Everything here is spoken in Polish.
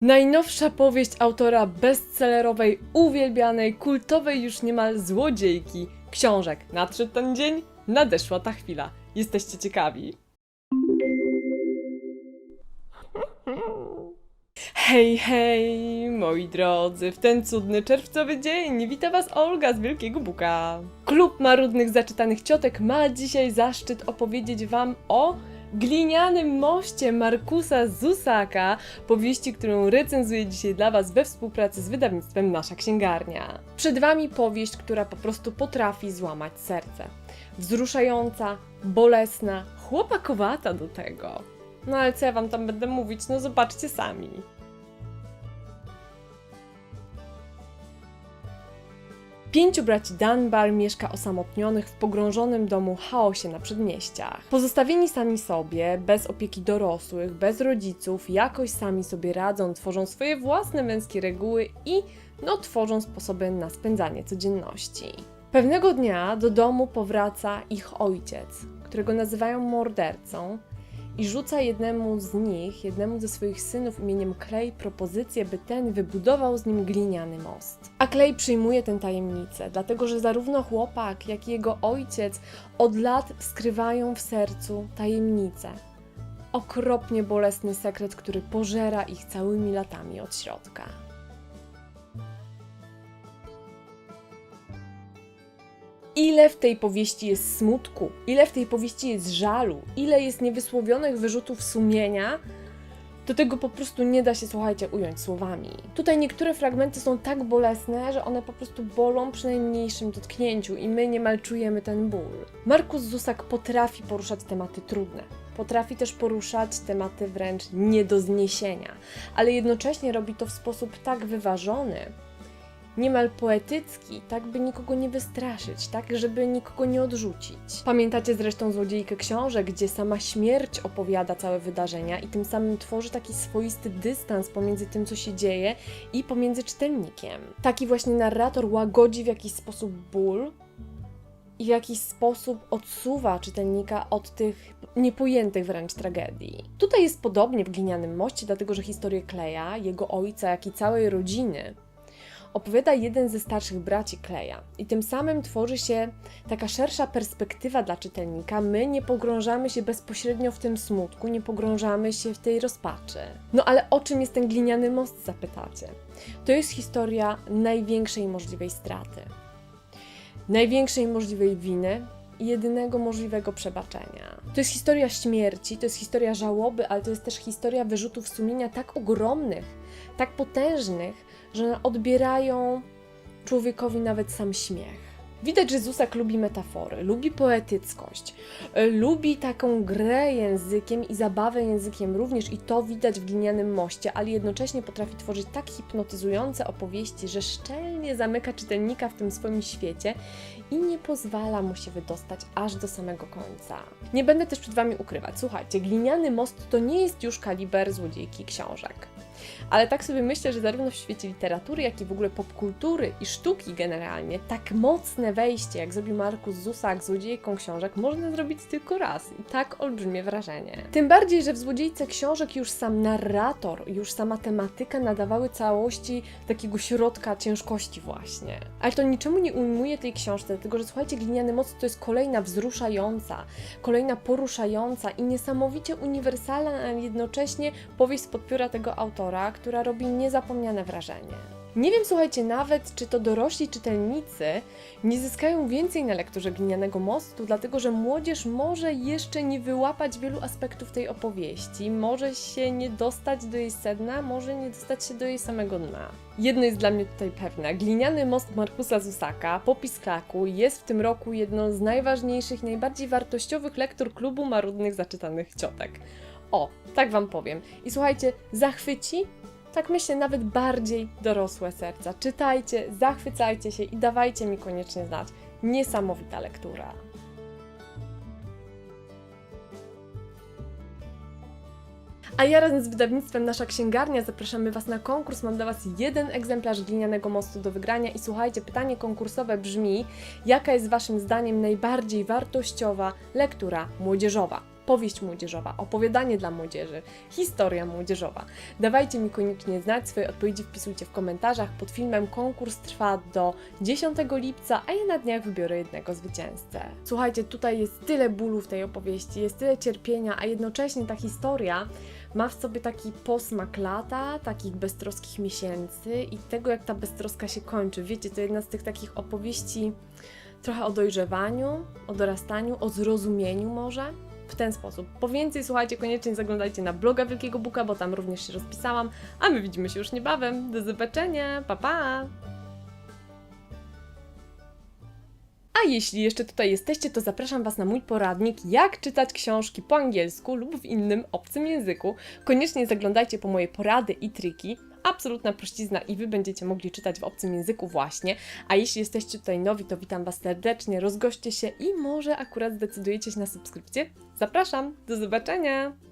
Najnowsza powieść autora bestsellerowej, uwielbianej, kultowej już niemal złodziejki książek. Nadszedł ten dzień, nadeszła ta chwila. Jesteście ciekawi? Hej, hej, moi drodzy, w ten cudny czerwcowy dzień wita Was Olga z Wielkiego Buka. Klub Marudnych Zaczytanych Ciotek ma dzisiaj zaszczyt opowiedzieć Wam o glinianym moście Markusa Zusaka, powieści, którą recenzuję dzisiaj dla Was we współpracy z wydawnictwem Nasza Księgarnia. Przed Wami powieść, która po prostu potrafi złamać serce. Wzruszająca, bolesna, chłopakowata do tego. No ale co ja Wam tam będę mówić, no zobaczcie sami. Pięciu braci Dunbar mieszka osamotnionych w pogrążonym domu chaosie na przedmieściach. Pozostawieni sami sobie, bez opieki dorosłych, bez rodziców, jakoś sami sobie radzą, tworzą swoje własne męskie reguły i no tworzą sposoby na spędzanie codzienności. Pewnego dnia do domu powraca ich ojciec, którego nazywają mordercą, i rzuca jednemu z nich, jednemu ze swoich synów imieniem Clay, propozycję, by ten wybudował z nim gliniany most. A Clay przyjmuje tę tajemnicę, dlatego że zarówno chłopak, jak i jego ojciec od lat skrywają w sercu tajemnicę. Okropnie bolesny sekret, który pożera ich całymi latami od środka. Ile w tej powieści jest smutku, ile w tej powieści jest żalu, ile jest niewysłowionych wyrzutów sumienia, to tego po prostu nie da się, słuchajcie, ująć słowami. Tutaj niektóre fragmenty są tak bolesne, że one po prostu bolą przy najmniejszym dotknięciu i my niemal czujemy ten ból. Markus Zusak potrafi poruszać tematy trudne. Potrafi też poruszać tematy wręcz nie do zniesienia, ale jednocześnie robi to w sposób tak wyważony, niemal poetycki, tak by nikogo nie wystraszyć, tak żeby nikogo nie odrzucić. Pamiętacie zresztą złodziejkę książek, gdzie sama śmierć opowiada całe wydarzenia i tym samym tworzy taki swoisty dystans pomiędzy tym, co się dzieje i pomiędzy czytelnikiem. Taki właśnie narrator łagodzi w jakiś sposób ból i w jakiś sposób odsuwa czytelnika od tych niepojętych wręcz tragedii. Tutaj jest podobnie w Glinianym Moście, dlatego że historię Kleja, jego ojca, jak i całej rodziny opowiada jeden ze starszych braci Kleja i tym samym tworzy się taka szersza perspektywa dla czytelnika. My nie pogrążamy się bezpośrednio w tym smutku, nie pogrążamy się w tej rozpaczy. No ale o czym jest ten gliniany most, zapytacie? To jest historia największej możliwej straty, największej możliwej winy i jedynego możliwego przebaczenia. To jest historia śmierci, to jest historia żałoby, ale to jest też historia wyrzutów sumienia tak ogromnych, tak potężnych, że odbierają człowiekowi nawet sam śmiech. Widać, że Zusak lubi metafory, lubi poetyckość, y, lubi taką grę językiem i zabawę językiem również, i to widać w glinianym moście, ale jednocześnie potrafi tworzyć tak hipnotyzujące opowieści, że szczelnie zamyka czytelnika w tym swoim świecie i nie pozwala mu się wydostać aż do samego końca. Nie będę też przed Wami ukrywać, słuchajcie, gliniany most to nie jest już kaliber złodziejki książek. Ale tak sobie myślę, że zarówno w świecie literatury, jak i w ogóle popkultury i sztuki generalnie, tak mocne wejście, jak zrobił Markus Zusak złodziejką książek, można zrobić tylko raz i tak olbrzymie wrażenie. Tym bardziej, że w złodziejce książek już sam narrator, już sama tematyka nadawały całości takiego środka ciężkości właśnie. Ale to niczemu nie ujmuje tej książce, dlatego że słuchajcie, Gliniany Moc to jest kolejna wzruszająca, kolejna poruszająca i niesamowicie uniwersalna, ale jednocześnie powieść spod pióra tego autora, która robi niezapomniane wrażenie. Nie wiem, słuchajcie, nawet czy to dorośli czytelnicy nie zyskają więcej na lekturze Glinianego Mostu, dlatego że młodzież może jeszcze nie wyłapać wielu aspektów tej opowieści, może się nie dostać do jej sedna, może nie dostać się do jej samego dna. Jedno jest dla mnie tutaj pewne. Gliniany most Markusa Zusaka, popis klaku, jest w tym roku jedną z najważniejszych, najbardziej wartościowych lektur klubu marudnych zaczytanych ciotek. O, tak wam powiem. I słuchajcie, zachwyci tak myślę, nawet bardziej dorosłe serca. Czytajcie, zachwycajcie się i dawajcie mi koniecznie znać. Niesamowita lektura. A ja razem z wydawnictwem Nasza Księgarnia zapraszamy Was na konkurs. Mam dla Was jeden egzemplarz glinianego mostu do wygrania. I słuchajcie, pytanie konkursowe brzmi: jaka jest Waszym zdaniem najbardziej wartościowa lektura młodzieżowa? Powieść młodzieżowa, opowiadanie dla młodzieży, historia młodzieżowa. Dawajcie mi koniecznie znać, swoje odpowiedzi wpisujcie w komentarzach pod filmem. Konkurs trwa do 10 lipca, a ja na dniach wybiorę jednego zwycięzcę. Słuchajcie, tutaj jest tyle bólu w tej opowieści, jest tyle cierpienia, a jednocześnie ta historia ma w sobie taki posmak lata, takich beztroskich miesięcy i tego, jak ta beztroska się kończy. Wiecie, to jedna z tych takich opowieści trochę o dojrzewaniu, o dorastaniu, o zrozumieniu może. W ten sposób. Po więcej słuchajcie, koniecznie zaglądajcie na bloga Wielkiego Buka, bo tam również się rozpisałam. A my widzimy się już niebawem. Do zobaczenia. Pa pa! A jeśli jeszcze tutaj jesteście, to zapraszam Was na mój poradnik, jak czytać książki po angielsku lub w innym obcym języku. Koniecznie zaglądajcie po moje porady i triki. Absolutna prościzna i Wy będziecie mogli czytać w obcym języku właśnie. A jeśli jesteście tutaj nowi, to witam Was serdecznie, rozgoście się i może akurat zdecydujecie się na subskrypcję. Zapraszam, do zobaczenia!